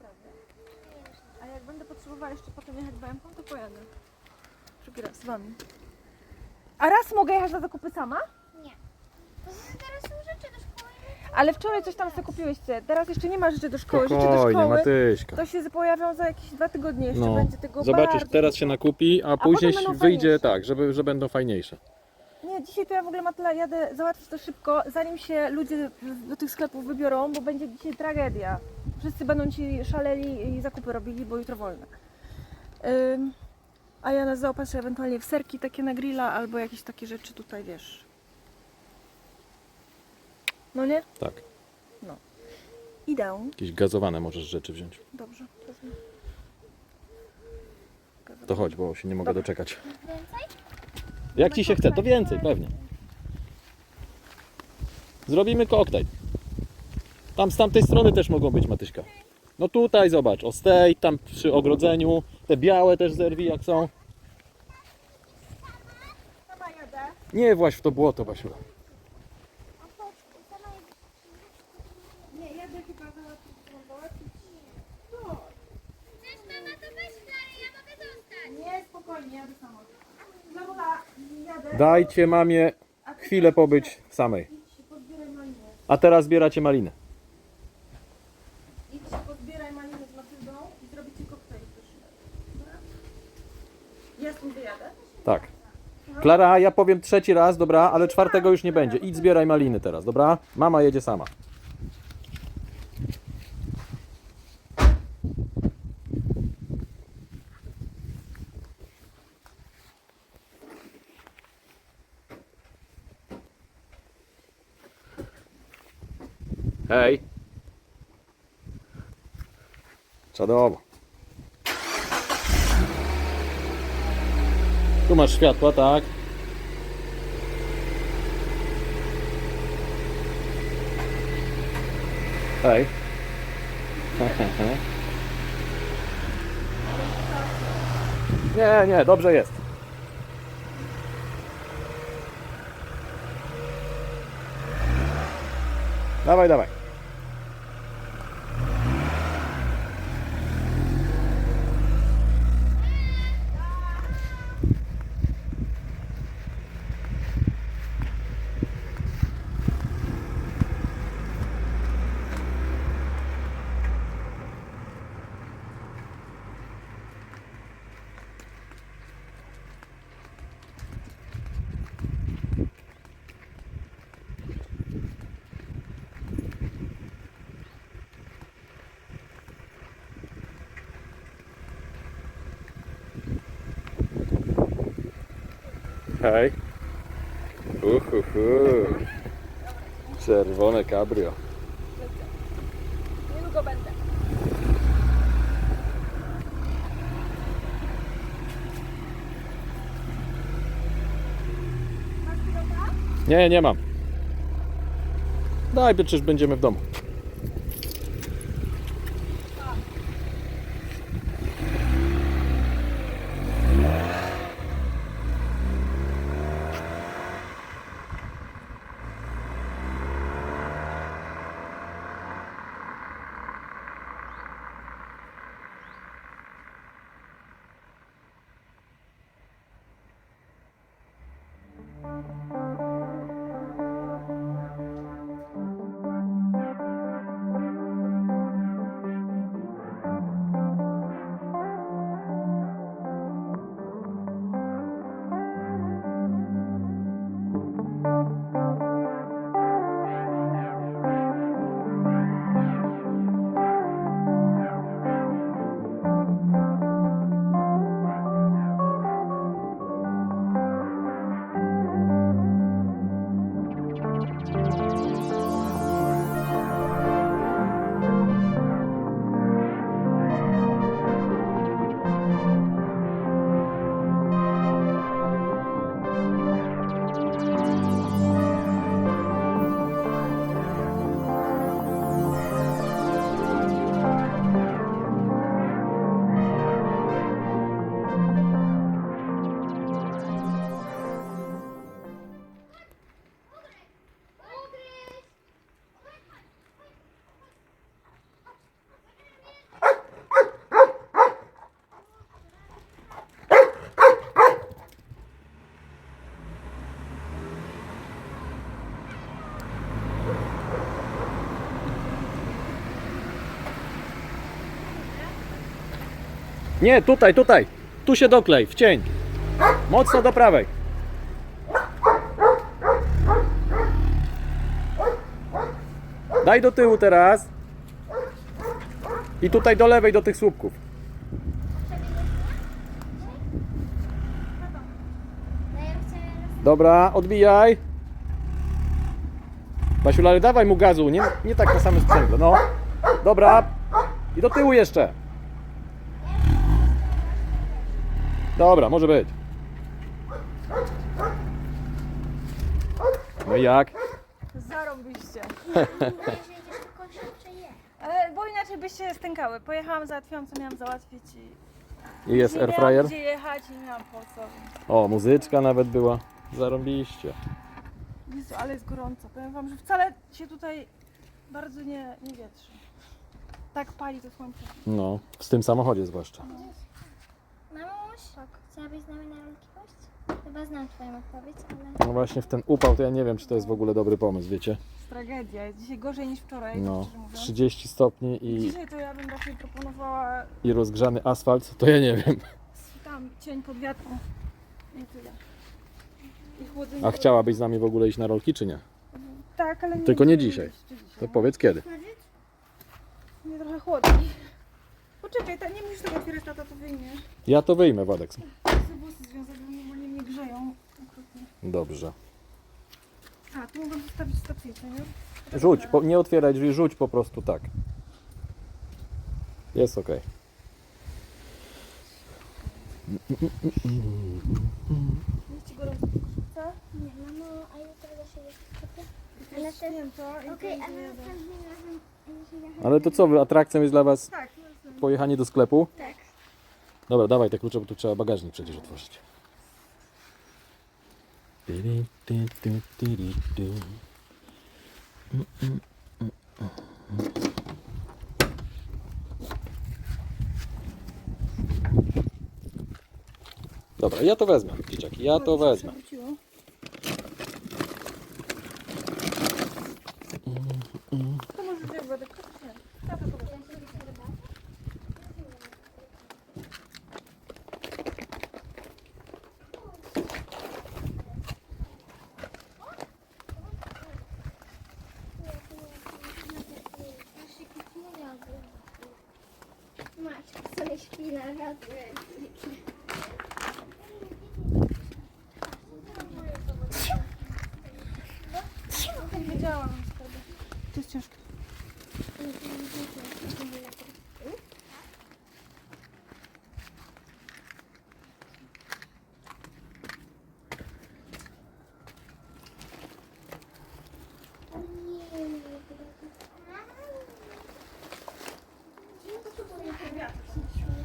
załatwić? A jak będę potrzebowała jeszcze potem jechać BMK, to pojadę. Drugi raz z wami. A raz mogę jechać na zakupy sama? Nie. To teraz są rzeczy do szkoły. Ale wczoraj coś tam sobie kupiłyście. Teraz jeszcze nie ma rzeczy do szkoły. Rzeczy do Spokojnie, szkoły Matyśka. to się pojawią za jakieś dwa tygodnie jeszcze. No. Będzie tego Zobaczysz, bardzo teraz się nakupi, a później potem będą wyjdzie fajniejsze. tak, żeby, że będą fajniejsze. Dzisiaj to ja w ogóle Matla jadę załatwić to szybko, zanim się ludzie do tych sklepów wybiorą, bo będzie dzisiaj tragedia. Wszyscy będą ci szaleli i zakupy robili, bo jutro wolne. Ym, a ja nas zaopatrzę ewentualnie w serki takie na grilla albo jakieś takie rzeczy tutaj, wiesz. No nie? Tak. Idę. Jakieś gazowane możesz rzeczy wziąć. Dobrze. wezmę. To chodź, bo się nie mogę Dobra. doczekać. Więcej? Jak ci się chce, to więcej, pewnie. Zrobimy koktajl. Tam z tamtej strony też mogą być, Matyśka. No tutaj zobacz, o z tej, tam przy ogrodzeniu. Te białe też zerwij jak są. Nie właź w to błoto, Basiu. A po sama jest... Nie, jadę chyba załatwić. załatwić. Chcesz mama, to weź Klary, ja mogę zostać. Nie, spokojnie, jadę sama. Laura, jadę. Dajcie mamie chwilę pobyć samej. A teraz zbieracie maliny. Idź pozbieraj maliny z Matyldą i zrobicie koktajl? Ja stąd wyjadę. Tak. Klara, ja powiem trzeci raz, dobra, ale czwartego już nie będzie. Idź zbieraj maliny teraz, dobra? Mama jedzie sama. Hej. Czadowo. Tu masz światła, tak? Hej. Nie, nie, dobrze jest. Dawaj, dawaj. Hej. Uhuhu. Czerwone cabrio. Niedługo będę. Pilota? Nie, nie mam. Daj, przecież będziemy w domu. Nie, tutaj, tutaj. Tu się doklej, w cień. Mocno do prawej. Daj do tyłu teraz. I tutaj do lewej, do tych słupków. Dobra, odbijaj. Basiu, ale dawaj mu gazu, nie, nie tak na samym sprzęgle, no. Dobra. I do tyłu jeszcze. Dobra, może być. No i jak? Zarąbiście. Się. Ale bo inaczej byście stękały. Pojechałam, załatwiłam co miałam załatwić i I jest nie miałam airfryer. gdzie jechać i nie miałam po co. O, muzyczka nawet była. Zarąbiście. Jezu, ale jest gorąco. Powiem wam, że wcale się tutaj bardzo nie, nie wietrzy. Tak pali to słońce. No, w tym samochodzie zwłaszcza. Chciałabyś z nami na rolki pójść? Chyba znam twoją odpowiedź, ale... No właśnie w ten upał to ja nie wiem, czy to jest w ogóle dobry pomysł, wiecie? Jest tragedia. Jest dzisiaj gorzej niż wczoraj, No, szczerze mówiąc. 30 stopni i, Dzisiaj to ja bym raczej proponowała i rozgrzany asfalt, to ja nie wiem. tam cień pod wiatru. I tyle. I chłodzenie. A chciałabyś z nami w ogóle iść na rolki, czy nie? Tak, ale nie Tylko nie dzisiaj. To powiedz kiedy. Mnie trochę chłodniej. Poczekaj, ta, nie musisz tego otwierać, tata to wyjmie. Ja to wyjmę, Wadek. Chcę włosy związać, bo normalnie mnie grzeją. Okrutnie. Dobrze. A, tu mogę zostawić stopnicę, nie? Rzuć, po, nie otwieraj drzwi, rzuć po prostu tak. Jest ok. Ci gorąco koszulce? Nie, mamo, a jutro? Ale to... święto i Okej, to ale nie jadę. następnym razem... jeśli ja- Ale to co, wy- atrakcją jest dla Was Tak. Pojechanie do sklepu? Tak. Dobra, dawaj te klucze, bo tu trzeba bagażnik przecież otworzyć. Dobra, ja to wezmę, dzieciaki, ja to wezmę. To może wodę. Nie. Tata, to weź. Maciek sobie śpi na wiatrze. To jest ciężkie.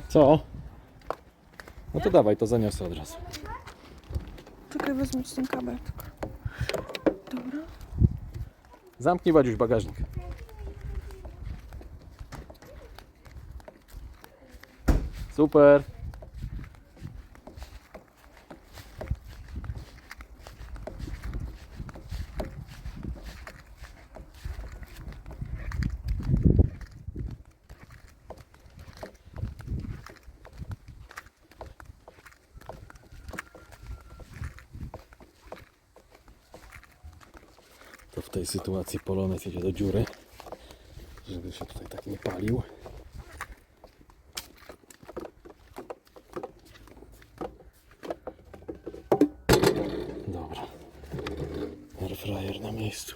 Co? To dawaj, to zaniosę od razu. Czekaj, wezmę ci ten kabel. Dobra. Zamknij Wadziuś bagażnik. Super. tej sytuacji polonez jedzie do dziury, żeby się tutaj tak nie palił. Dobra, airfryer na miejscu.